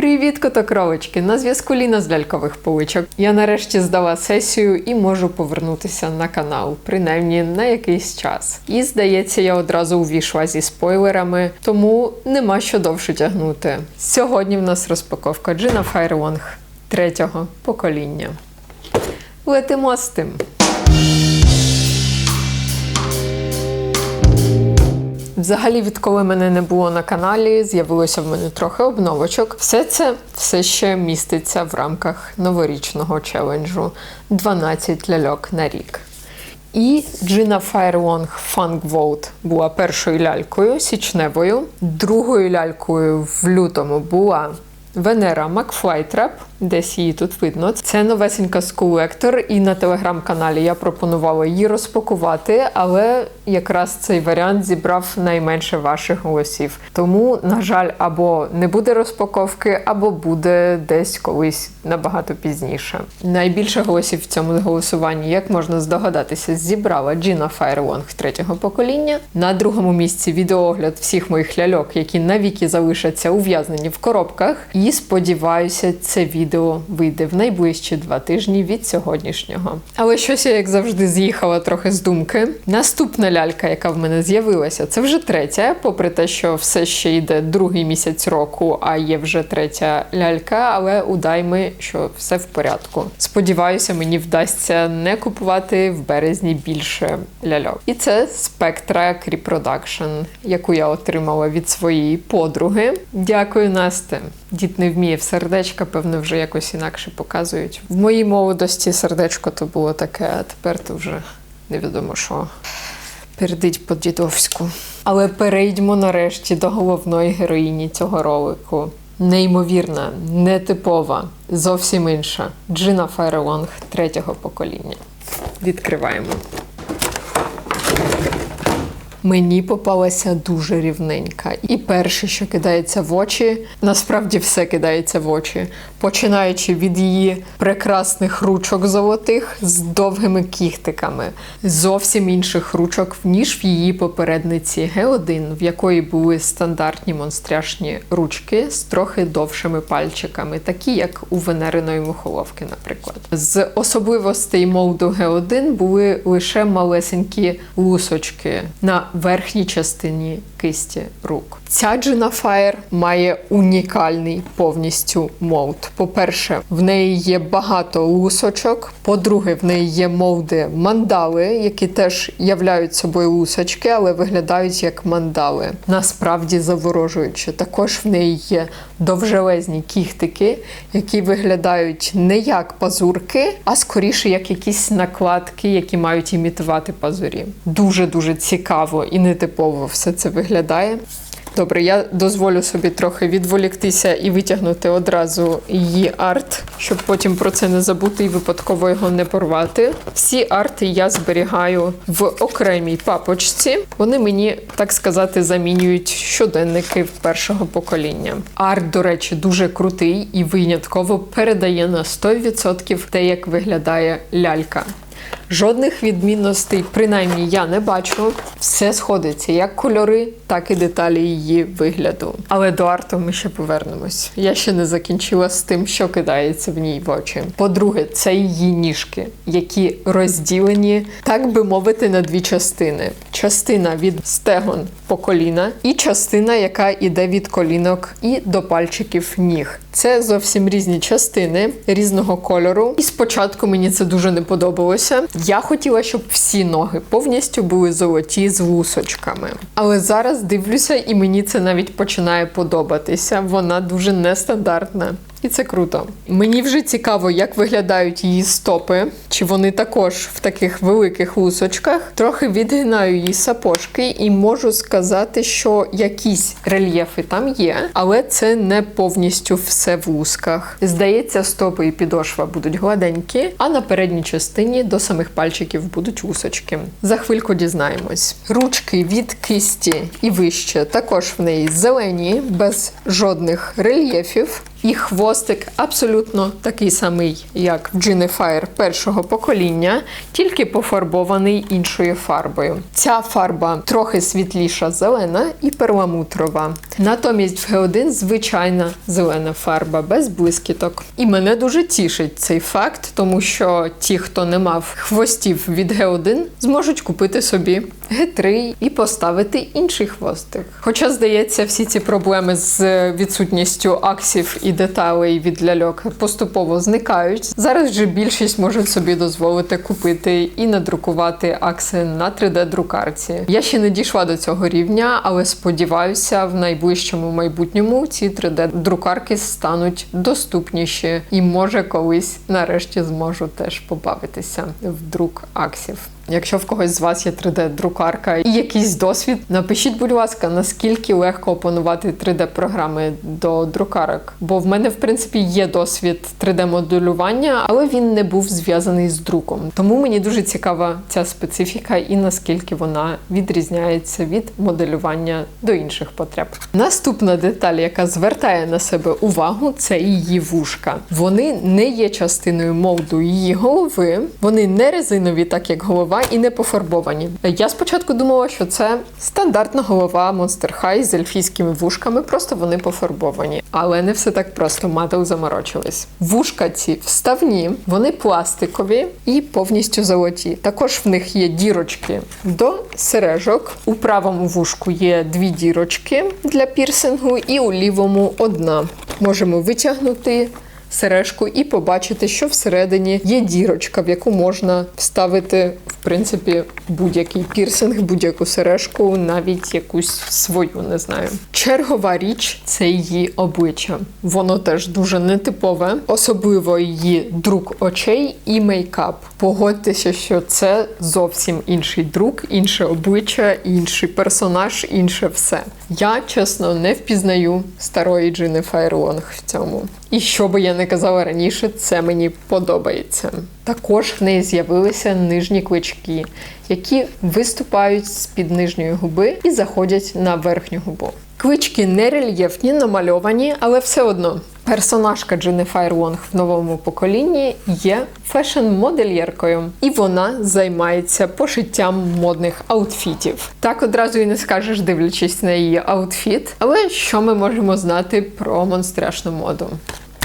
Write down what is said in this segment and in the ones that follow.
Привіт, котокровочки! На зв'язку Ліна з лялькових поличок. Я нарешті здала сесію і можу повернутися на канал, принаймні на якийсь час. І здається, я одразу увійшла зі спойлерами, тому нема що довше тягнути. Сьогодні в нас розпаковка Джина Файрлонг третього покоління. Летимо з тим. Взагалі, відколи мене не було на каналі, з'явилося в мене трохи обновочок. Все це все ще міститься в рамках новорічного челенджу 12 ляльок на рік. І Джина Funk Vote була першою лялькою січневою. Другою лялькою в лютому була Венера Макфлайтрап, десь її тут видно. Це новесенька з колектор, і на телеграм-каналі я пропонувала її розпакувати, але якраз цей варіант зібрав найменше ваших голосів. Тому, на жаль, або не буде розпаковки, або буде десь колись набагато пізніше. Найбільше голосів в цьому голосуванні, як можна здогадатися, зібрала Джіна Файрлонг третього покоління. На другому місці відеоогляд всіх моїх ляльок, які навіки залишаться ув'язнені в коробках. І сподіваюся, це відео вийде в найближчі два тижні від сьогоднішнього. Але щось я, як завжди, з'їхала трохи з думки. Наступна лялька, яка в мене з'явилася, це вже третя, попри те, що все ще йде другий місяць року, а є вже третя лялька, але удай ми, що все в порядку. Сподіваюся, мені вдасться не купувати в березні більше ляльок. І це Spectra Cree Production, яку я отримала від своєї подруги. Дякую, Насте. Дід не вміє в сердечка, певно, вже якось інакше показують. В моїй молодості сердечко то було таке, а тепер то вже невідомо що. Передить по дідовську. Але перейдьмо нарешті до головної героїні цього ролику. Неймовірна, нетипова, зовсім інша. Джина Файрелонг третього покоління. Відкриваємо. Мені попалася дуже рівненька. І перше, що кидається в очі, насправді все кидається в очі, починаючи від її прекрасних ручок золотих з довгими кіхтиками, зовсім інших ручок, ніж в її попередниці Г1, в якої були стандартні монстряшні ручки з трохи довшими пальчиками, такі як у венериної мухоловки, наприклад. З особливостей молду Г1 були лише малесенькі лусочки на верхній частині кисті рук. Ця Джина Фаєр має унікальний повністю молд. По-перше, в неї є багато лусочок. По-друге, в неї є молди мандали, які теж являють собою лусочки, але виглядають як мандали. Насправді заворожуючи. Також в неї є довжелезні кіхтики, які виглядають не як пазурки, а скоріше як якісь накладки, які мають імітувати пазурі. Дуже дуже цікаво і нетипово все це виглядає. Добре, я дозволю собі трохи відволіктися і витягнути одразу її арт, щоб потім про це не забути і випадково його не порвати. Всі арти я зберігаю в окремій папочці. Вони мені, так сказати, замінюють щоденники першого покоління. Арт, до речі, дуже крутий і винятково передає на 100% те, як виглядає лялька. Жодних відмінностей, принаймні, я не бачу. Все сходиться, як кольори, так і деталі її вигляду. Але до арту ми ще повернемось. Я ще не закінчила з тим, що кидається в ній в очі. По-друге, це її ніжки, які розділені, так би мовити, на дві частини: частина від стегон по коліна, і частина, яка йде від колінок і до пальчиків ніг. Це зовсім різні частини різного кольору. І спочатку мені це дуже не подобалося. Я хотіла, щоб всі ноги повністю були золоті з вусочками. Але зараз дивлюся, і мені це навіть починає подобатися. Вона дуже нестандартна. І це круто. Мені вже цікаво, як виглядають її стопи, чи вони також в таких великих лусочках. Трохи відгинаю її сапожки і можу сказати, що якісь рельєфи там є, але це не повністю все в лусках. Здається, стопи і підошва будуть гладенькі, а на передній частині до самих пальчиків будуть лусочки. За хвильку дізнаємось. Ручки від кисті і вище також в неї зелені, без жодних рельєфів. І хвостик абсолютно такий самий, як в Genifier першого покоління, тільки пофарбований іншою фарбою. Ця фарба трохи світліша зелена і перламутрова. Натомість в G1 звичайна зелена фарба без блискіток. І мене дуже тішить цей факт, тому що ті, хто не мав хвостів від G1, зможуть купити собі G3 і поставити інший хвостик. Хоча, здається, всі ці проблеми з відсутністю аксів і деталей від ляльок поступово зникають. Зараз же більшість можуть собі дозволити купити і надрукувати акси на 3D-друкарці. Я ще не дійшла до цього рівня, але сподіваюся, в найближчому майбутньому ці 3D-друкарки стануть доступніші і може колись нарешті зможу теж побавитися в друк аксів. Якщо в когось з вас є 3D-друкарка і якийсь досвід, напишіть, будь ласка, наскільки легко опанувати 3D-програми до друкарок. Бо в мене, в принципі, є досвід 3D-моделювання, але він не був зв'язаний з друком. Тому мені дуже цікава ця специфіка і наскільки вона відрізняється від моделювання до інших потреб. Наступна деталь, яка звертає на себе увагу, це її вушка. Вони не є частиною молду її голови, вони не резинові, так як голова, і не пофарбовані. Я спочатку думала, що це стандартна голова Monster High з ельфійськими вушками, просто вони пофарбовані. Але не все так просто, мадел заморочились. Вушка ці вставні, вони пластикові і повністю золоті. Також в них є дірочки до сережок. У правому вушку є дві дірочки для пірсингу, і у лівому одна. Можемо витягнути сережку і побачити, що всередині є дірочка, в яку можна вставити, в принципі, будь-який пірсинг, будь-яку сережку, навіть якусь свою, не знаю. Чергова річ це її обличчя. Воно теж дуже нетипове, особливо її друк очей і мейкап. Погодьтеся, що це зовсім інший друк, інше обличчя, інший персонаж, інше все. Я чесно не впізнаю старої Джини Файрлонг в цьому. І що би я не казала раніше, це мені подобається. Також в неї з'явилися нижні клички, які виступають з-під нижньої губи і заходять на верхню губу. Клички не рельєфні, намальовані, але все одно. Персонажка Дженніфер Лонг в новому поколінні є фешн-модельєркою, і вона займається пошиттям модних аутфітів. Так одразу і не скажеш, дивлячись на її аутфіт. Але що ми можемо знати про монстряшну моду?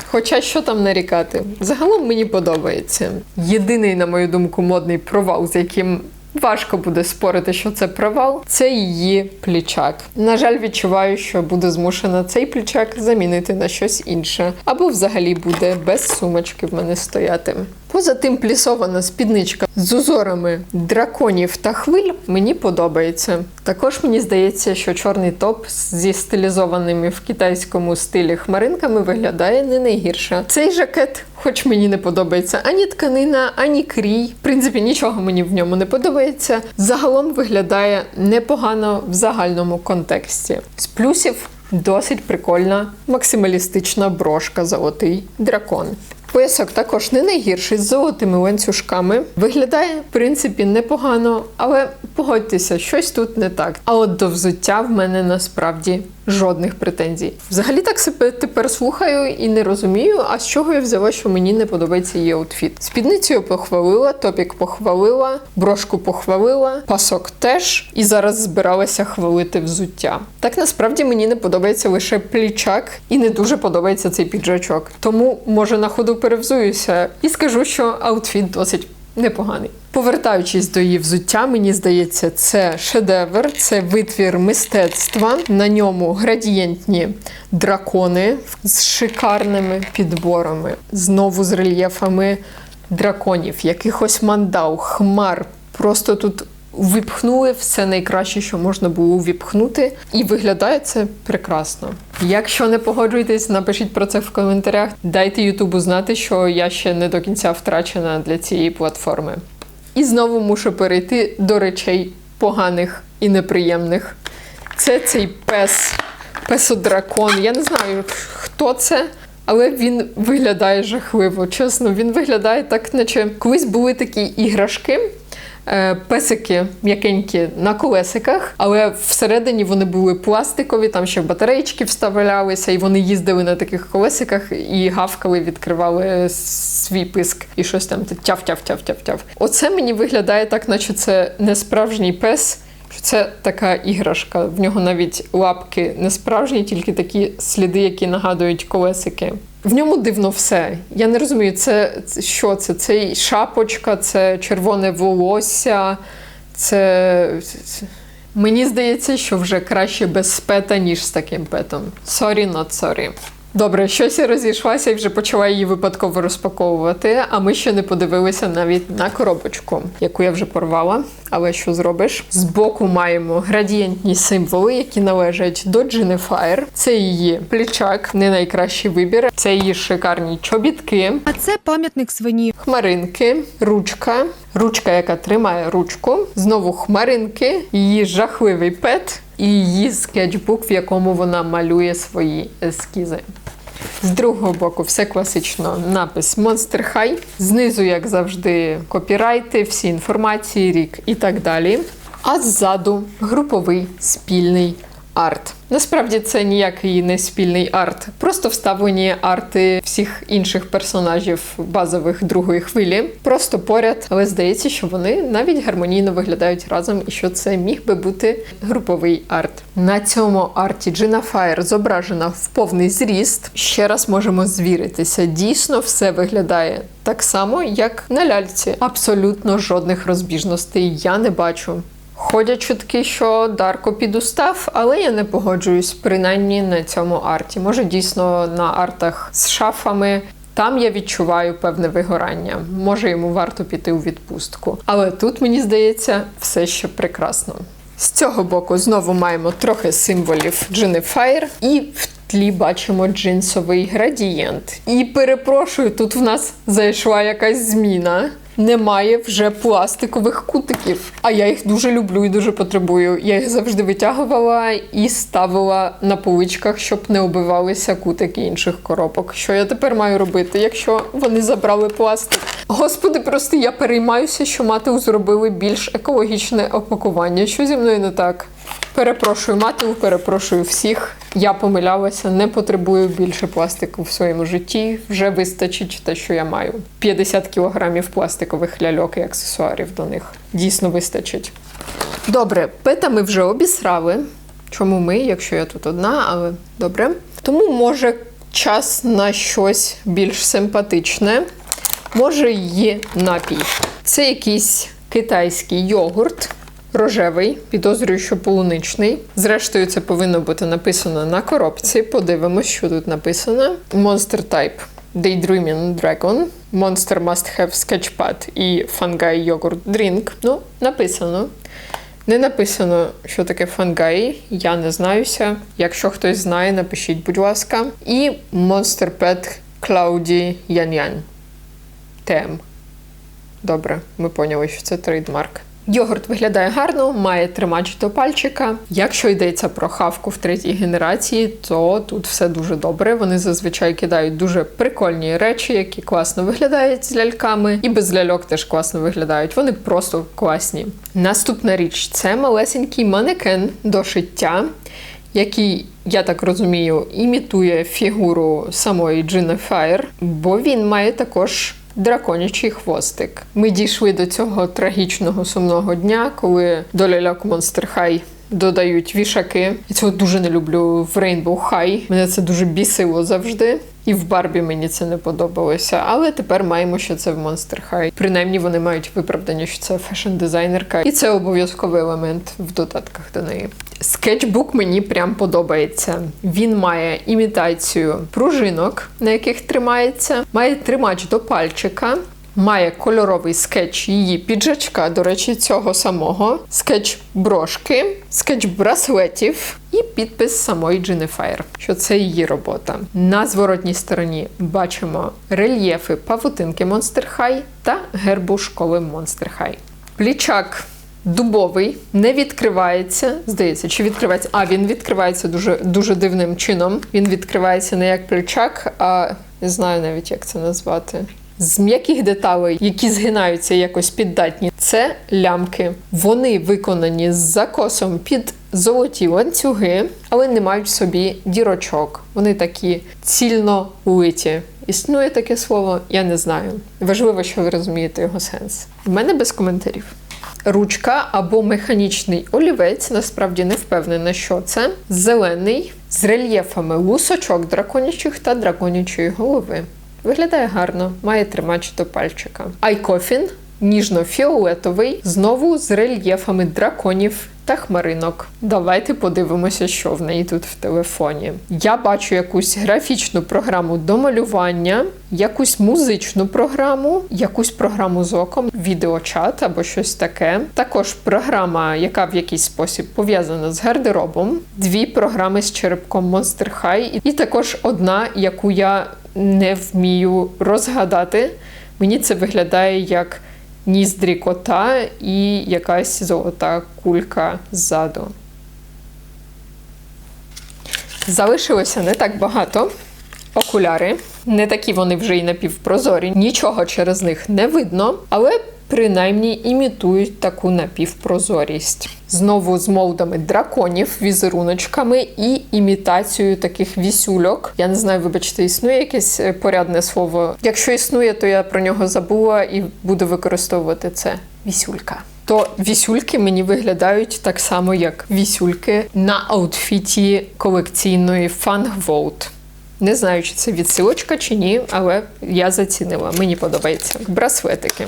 Хоча що там нарікати? Загалом мені подобається. Єдиний, на мою думку, модний провал, з яким важко буде спорити, що це провал, це її плічак. На жаль, відчуваю, що буду змушена цей плічак замінити на щось інше, або взагалі буде без сумочки в мене стояти. Поза тим плісована спідничка з узорами драконів та хвиль мені подобається. Також мені здається, що чорний топ зі стилізованими в китайському стилі хмаринками виглядає не найгірше. Цей жакет, хоч мені не подобається ані тканина, ані крій. В принципі, нічого мені в ньому не подобається. Загалом виглядає непогано в загальному контексті. З плюсів досить прикольна максималістична брошка золотий дракон. Поясок також не найгірший з золотими ланцюжками. Виглядає, в принципі, непогано, але погодьтеся, щось тут не так. А от до взуття в мене насправді жодних претензій. Взагалі так себе тепер слухаю і не розумію, а з чого я взяла, що мені не подобається її аутфіт. Спідницю похвалила, топік похвалила, брошку похвалила, пасок теж, і зараз збиралася хвалити взуття. Так насправді мені не подобається лише плічак, і не дуже подобається цей піджачок. Тому може на ходу перевзуюся і скажу, що аутфіт досить непоганий. Повертаючись до її взуття, мені здається, це шедевр, це витвір мистецтва. На ньому градієнтні дракони з шикарними підборами, знову з рельєфами драконів, якихось мандав, хмар. Просто тут Випхнули все найкраще, що можна було віпхнути, і виглядає це прекрасно. Якщо не погоджуєтесь, напишіть про це в коментарях. Дайте Ютубу знати, що я ще не до кінця втрачена для цієї платформи. І знову мушу перейти до речей поганих і неприємних. Це цей пес, песодракон. Я не знаю, хто це. Але він виглядає жахливо. Чесно, він виглядає так, наче колись були такі іграшки песики м'якенькі на колесиках, але всередині вони були пластикові, там ще батареїчки вставлялися, і вони їздили на таких колесиках і гавкали, відкривали свій писк і щось там тяв-тяв-тяв-тяв-тяв. Оце мені виглядає так, наче це не справжній пес. Що Це така іграшка. В нього навіть лапки не справжні, тільки такі сліди, які нагадують колесики. В ньому дивно все. Я не розумію, це, що це? Це шапочка, це червоне волосся, це. Мені здається, що вже краще без пета, ніж з таким петом. Sorry, not sorry. Добре, щось я розійшлася і вже почала її випадково розпаковувати, а ми ще не подивилися навіть на коробочку, яку я вже порвала. Але що зробиш? Збоку маємо градієнтні символи, які належать до Jennifer. Це її плічак, не найкращий вибір. Це її шикарні чобітки, А це пам'ятник свині. хмаринки, ручка, ручка, яка тримає ручку, знову хмаринки, її жахливий пет і її скетчбук, в якому вона малює свої ескізи. З другого боку, все класично. Напис Monster High. Знизу, як завжди, копірайти, всі інформації, рік і так далі. А ззаду груповий спільний арт. Насправді це ніякий не спільний арт, просто вставлені арти всіх інших персонажів базових другої хвилі. Просто поряд, але здається, що вони навіть гармонійно виглядають разом, і що це міг би бути груповий арт. На цьому арті Джина Фаєр зображена в повний зріст. Ще раз можемо звіритися. Дійсно, все виглядає так само, як на ляльці. Абсолютно жодних розбіжностей я не бачу. Ходять чутки, що Дарко підустав, але я не погоджуюсь, принаймні на цьому арті. Може, дійсно на артах з шафами. Там я відчуваю певне вигорання. Може, йому варто піти у відпустку. Але тут, мені здається, все ще прекрасно. З цього боку знову маємо трохи символів Jennifer і в тлі бачимо джинсовий градієнт. І перепрошую, тут в нас зайшла якась зміна. Немає вже пластикових кутиків, а я їх дуже люблю і дуже потребую. Я їх завжди витягувала і ставила на поличках, щоб не оббивалися кутики інших коробок. Що я тепер маю робити, якщо вони забрали пластик? Господи, просто я переймаюся, що мати зробили більш екологічне опакування. Що зі мною не так? Перепрошую матів, перепрошую всіх. Я помилялася, не потребую більше пластику в своєму житті. Вже вистачить те, що я маю. 50 кілограмів пластикових ляльок і аксесуарів до них. Дійсно вистачить. Добре, пета ми вже обісрали. Чому ми, якщо я тут одна, але добре. Тому може час на щось більш симпатичне. Може, її напій. Це якийсь китайський йогурт. Рожевий, підозрюю, що полуничний. Зрештою, це повинно бути написано на коробці. Подивимось, що тут написано. Monster Type. Daydreaming Dragon. Monster must have sketchpad і Fungi Yogurt Drink. Ну, написано. Не написано, що таке фангай, я не знаюся. Якщо хтось знає, напишіть, будь ласка. І Monster Pet Cloudy Янь-Янь. ТМ. Добре, ми поняли, що це трейдмарк. Йогурт виглядає гарно, має тримач пальчика. Якщо йдеться про хавку в третій генерації, то тут все дуже добре. Вони зазвичай кидають дуже прикольні речі, які класно виглядають з ляльками, і без ляльок теж класно виглядають. Вони просто класні. Наступна річ це малесенький манекен до шиття, який, я так розумію, імітує фігуру самої Джина Фаєр, бо він має також. Драконячий хвостик. Ми дійшли до цього трагічного сумного дня, коли до ляльок Monster High додають вішаки. Я цього дуже не люблю в Rainbow High. Мене це дуже бісило завжди. І в Барбі мені це не подобалося. Але тепер маємо, що це в Monster High. Принаймні вони мають виправдання, що це фешн-дизайнерка, і це обов'язковий елемент в додатках до неї. Скетчбук мені прям подобається. Він має імітацію пружинок, на яких тримається, має тримач до пальчика. Має кольоровий скетч її піджачка, до речі, цього самого, скетч брошки, скетч браслетів і підпис самої Jennifer, що це її робота. На зворотній стороні бачимо рельєфи павутинки Monster High та гербу школи Monster High. Плічак дубовий, не відкривається. Здається, чи відкривається? А він відкривається дуже дуже дивним чином. Він відкривається не як плечак, а не знаю навіть, як це назвати. З м'яких деталей, які згинаються якось піддатні, це лямки. Вони виконані з закосом під золоті ланцюги, але не мають в собі дірочок. Вони такі цільно литі. Існує таке слово, я не знаю. Важливо, що ви розумієте його сенс. В мене без коментарів. Ручка або механічний олівець, насправді не впевнена, що це. Зелений з рельєфами лусочок драконячих та драконячої голови. Виглядає гарно, має тримач до пальчика. Айкофін ніжно-фіолетовий, знову з рельєфами драконів та хмаринок. Давайте подивимося, що в неї тут в телефоні. Я бачу якусь графічну програму до малювання, якусь музичну програму, якусь програму з оком, відеочат або щось таке. Також програма, яка в якийсь спосіб пов'язана з гардеробом, дві програми з черепком Monster High, і також одна, яку я не вмію розгадати. Мені це виглядає як ніздрі кота і якась золота кулька ззаду. Залишилося не так багато. Окуляри. Не такі вони вже й напівпрозорі, нічого через них не видно, але принаймні імітують таку напівпрозорість. Знову з молдами драконів, візеруночками і імітацією таких вісюльок. Я не знаю, вибачте, існує якесь е, порядне слово. Якщо існує, то я про нього забула і буду використовувати це вісюлька. То вісюльки мені виглядають так само, як вісюльки на аутфіті колекційної Fangvolt. Не знаю, чи це відсилочка чи ні, але я зацінила. Мені подобається. Браслетики.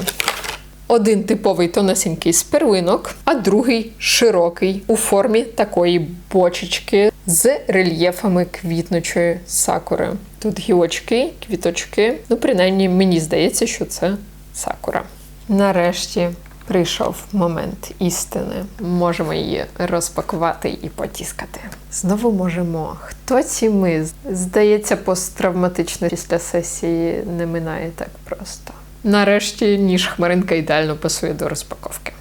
Один типовий тонесенький з перлинок, а другий широкий у формі такої бочечки з рельєфами квітночої сакури. Тут гілочки, квіточки. Ну, принаймні, мені здається, що це сакура. Нарешті прийшов момент істини. Можемо її розпакувати і потіскати. Знову можемо. Хто ці ми? Здається, посттравматично після сесії не минає так просто. Нарешті ніж хмаринка ідеально пасує до розпаковки.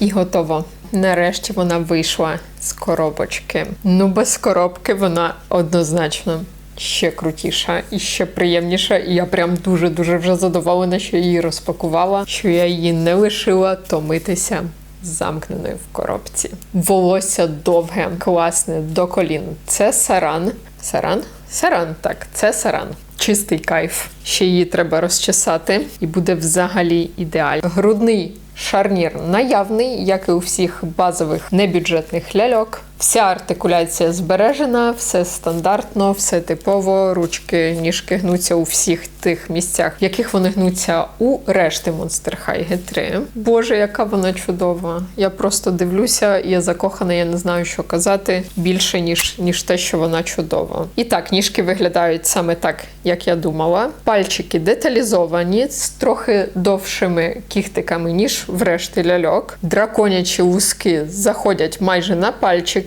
І готово. Нарешті вона вийшла з коробочки. Ну, без коробки вона однозначно ще крутіша і ще приємніша. І я прям дуже-дуже вже задоволена, що її розпакувала, що я її не лишила томитися замкненою в коробці. Волосся довге, класне до колін. Це саран. Саран? Саран, так, це саран. Чистий кайф. Ще її треба розчесати, і буде взагалі ідеально. Грудний шарнір наявний, як і у всіх базових небюджетних ляльок. Вся артикуляція збережена, все стандартно, все типово. Ручки, ніжки гнуться у всіх тих місцях, в яких вони гнуться у решти Monster High G3. Боже, яка вона чудова! Я просто дивлюся, я закохана, я не знаю, що казати більше ніж ніж те, що вона чудова. І так, ніжки виглядають саме так, як я думала. Пальчики деталізовані з трохи довшими кіхтиками, ніж в решті ляльок. Драконячі луски заходять майже на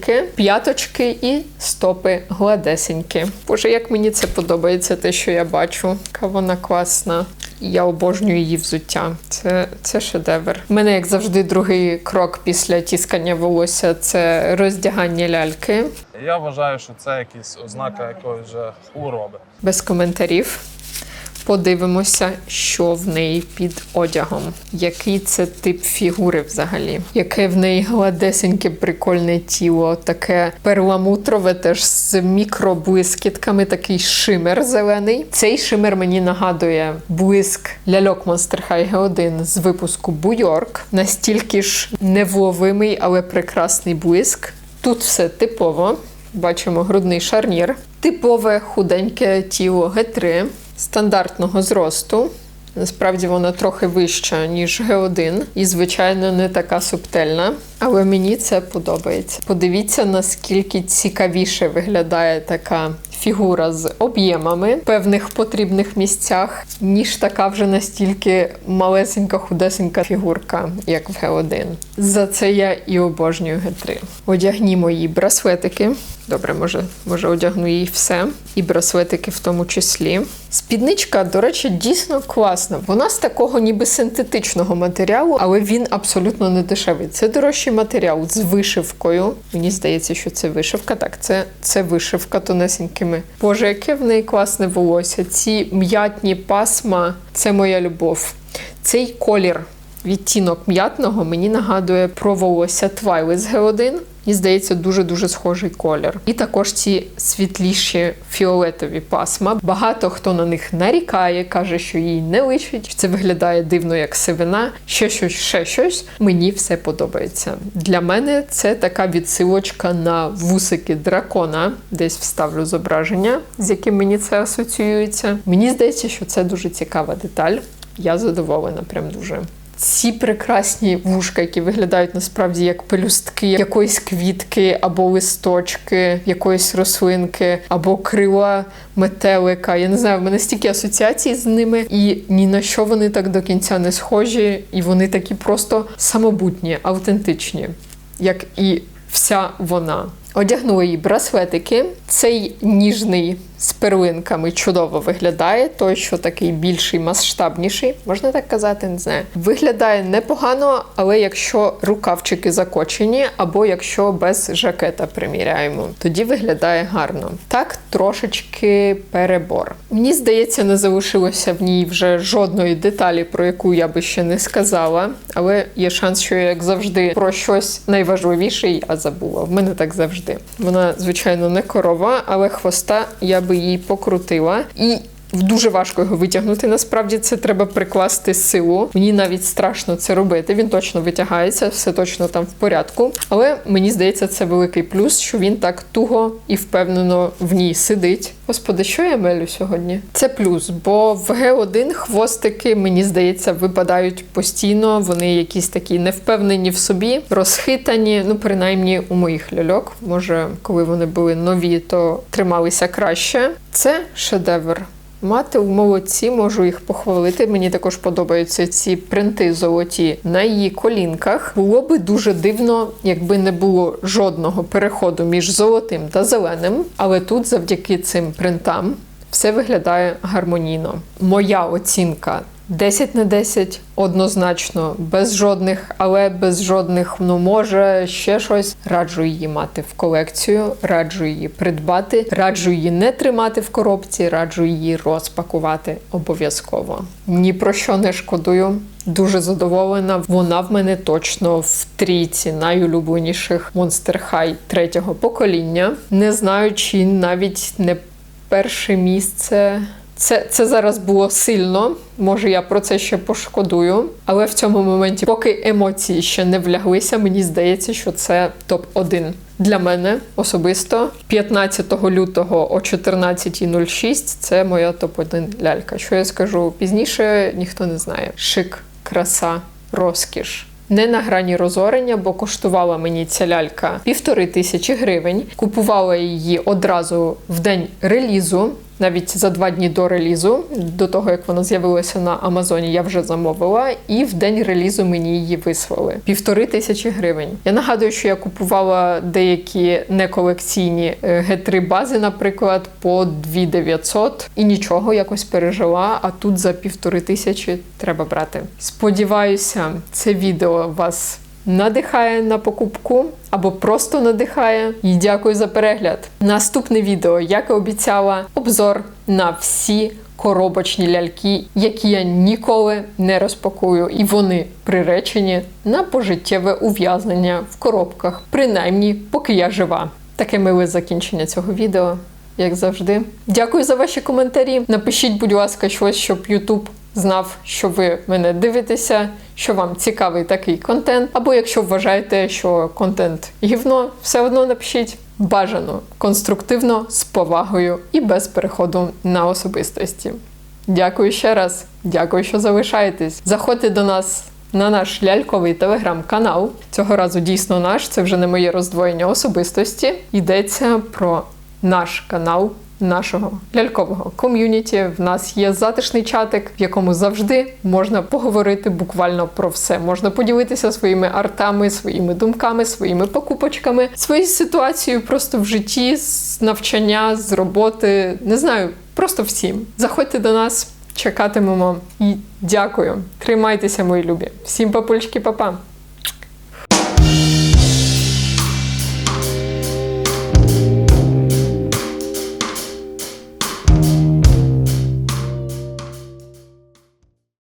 пальчики. П'яточки і стопи гладесенькі. Боже, як мені це подобається, те, що я бачу. Яка вона класна. Я обожнюю її взуття. Це, це шедевр. У мене, як завжди, другий крок після тіскання волосся це роздягання ляльки. Я вважаю, що це якась ознака якоїсь вже хвороби. Без коментарів. Подивимося, що в неї під одягом. Який це тип фігури взагалі? Яке в неї гладесеньке прикольне тіло, таке перламутрове, теж з мікроблискітками, такий шимер зелений. Цей шимер мені нагадує блиск ляльок Monster High G1 з випуску Буйорк. Настільки ж невловимий, але прекрасний блиск. Тут все типово. Бачимо грудний шарнір, типове худеньке тіло Г3 стандартного зросту. Насправді вона трохи вища, ніж Г1, і, звичайно, не така субтельна. Але мені це подобається. Подивіться, наскільки цікавіше виглядає така фігура з об'ємами в певних потрібних місцях, ніж така вже настільки малесенька, худесенька фігурка, як в Г1. За це я і обожнюю Г3. Одягнімо їй браслетики. Добре, може, може одягну їй все. І браслетики в тому числі. Спідничка, до речі, дійсно класна. Вона з такого ніби синтетичного матеріалу, але він абсолютно не дешевий. Це дорожчий матеріал з вишивкою. Мені здається, що це вишивка. Так, це, це вишивка тонесенькими. Боже, яке в неї класне волосся. Ці м'ятні пасма це моя любов. Цей колір. Відтінок м'ятного мені нагадує про волосся Твайли з Г1. Мені здається, дуже-дуже схожий колір. І також ці світліші фіолетові пасма. Багато хто на них нарікає, каже, що їй не личить. Це виглядає дивно, як сивина. Ще щось, ще щось. Мені все подобається. Для мене це така відсилочка на вусики дракона. Десь вставлю зображення, з яким мені це асоціюється. Мені здається, що це дуже цікава деталь. Я задоволена, прям дуже. Ці прекрасні вушка, які виглядають насправді як пелюстки якоїсь квітки або листочки якоїсь рослинки, або крила метелика. Я не знаю, в мене стільки асоціацій з ними, і ні на що вони так до кінця не схожі, і вони такі просто самобутні, автентичні, як і вся вона. Одягнула їй браслетики. Цей ніжний з перлинками чудово виглядає. Той, що такий більший, масштабніший, можна так казати, не знаю. Виглядає непогано, але якщо рукавчики закочені, або якщо без жакета приміряємо, тоді виглядає гарно. Так, трошечки перебор. Мені здається, не залишилося в ній вже жодної деталі, про яку я би ще не сказала. Але є шанс, що я, як завжди, про щось найважливіше я забула. В мене так завжди. Вона, звичайно, не корова, але хвоста я би їй покрутила. І Дуже важко його витягнути. Насправді це треба прикласти силу. Мені навіть страшно це робити. Він точно витягається, все точно там в порядку. Але мені здається, це великий плюс, що він так туго і впевнено в ній сидить. Господи, що я мелю сьогодні? Це плюс, бо в Г1 хвостики, мені здається, випадають постійно. Вони якісь такі невпевнені в собі, розхитані. Ну, принаймні, у моїх ляльок. Може, коли вони були нові, то трималися краще. Це шедевр. Мати в молодці, можу їх похвалити. Мені також подобаються ці принти золоті на її колінках. Було би дуже дивно, якби не було жодного переходу між золотим та зеленим. Але тут, завдяки цим принтам, все виглядає гармонійно. Моя оцінка 10 на 10 однозначно, без жодних, але без жодних, ну може ще щось. Раджу її мати в колекцію, раджу її придбати, раджу її не тримати в коробці, раджу її розпакувати обов'язково. Ні про що не шкодую. Дуже задоволена. Вона в мене точно в трійці найулюбленіших Monster High третього покоління. Не знаю, чи навіть не перше місце. Це, це зараз було сильно. Може, я про це ще пошкодую. Але в цьому моменті, поки емоції ще не вляглися, мені здається, що це топ-1 для мене особисто. 15 лютого о 14.06 це моя топ-1 лялька. Що я скажу пізніше, ніхто не знає. Шик, краса, розкіш. Не на грані розорення, бо коштувала мені ця лялька півтори тисячі гривень. Купувала її одразу в день релізу, навіть за два дні до релізу, до того як вона з'явилася на Амазоні, я вже замовила, і в день релізу мені її вислали. Півтори тисячі гривень. Я нагадую, що я купувала деякі неколекційні Г3 бази, наприклад, по 2900 і нічого якось пережила. А тут за півтори тисячі треба брати. Сподіваюся, це відео вас. Надихає на покупку або просто надихає. І дякую за перегляд. Наступне відео, як і обіцяла, обзор на всі коробочні ляльки, які я ніколи не розпакую, і вони приречені на пожиттєве ув'язнення в коробках, принаймні, поки я жива. Таке миле закінчення цього відео, як завжди. Дякую за ваші коментарі. Напишіть, будь ласка, щось, щоб YouTube знав, що ви мене дивитеся, що вам цікавий такий контент. Або якщо вважаєте, що контент гівно, все одно напишіть бажано, конструктивно, з повагою і без переходу на особистості. Дякую ще раз. Дякую, що залишаєтесь. Заходьте до нас. На наш ляльковий телеграм-канал цього разу дійсно наш. Це вже не моє роздвоєння особистості. Йдеться про наш канал нашого лялькового ком'юніті. В нас є затишний чатик, в якому завжди можна поговорити буквально про все. Можна поділитися своїми артами, своїми думками, своїми покупочками, своєю ситуацією просто в житті, з навчання, з роботи. Не знаю, Просто всім. Заходьте до нас, чекатимемо і дякую. Тримайтеся, мої любі. Всім папульчики, папа.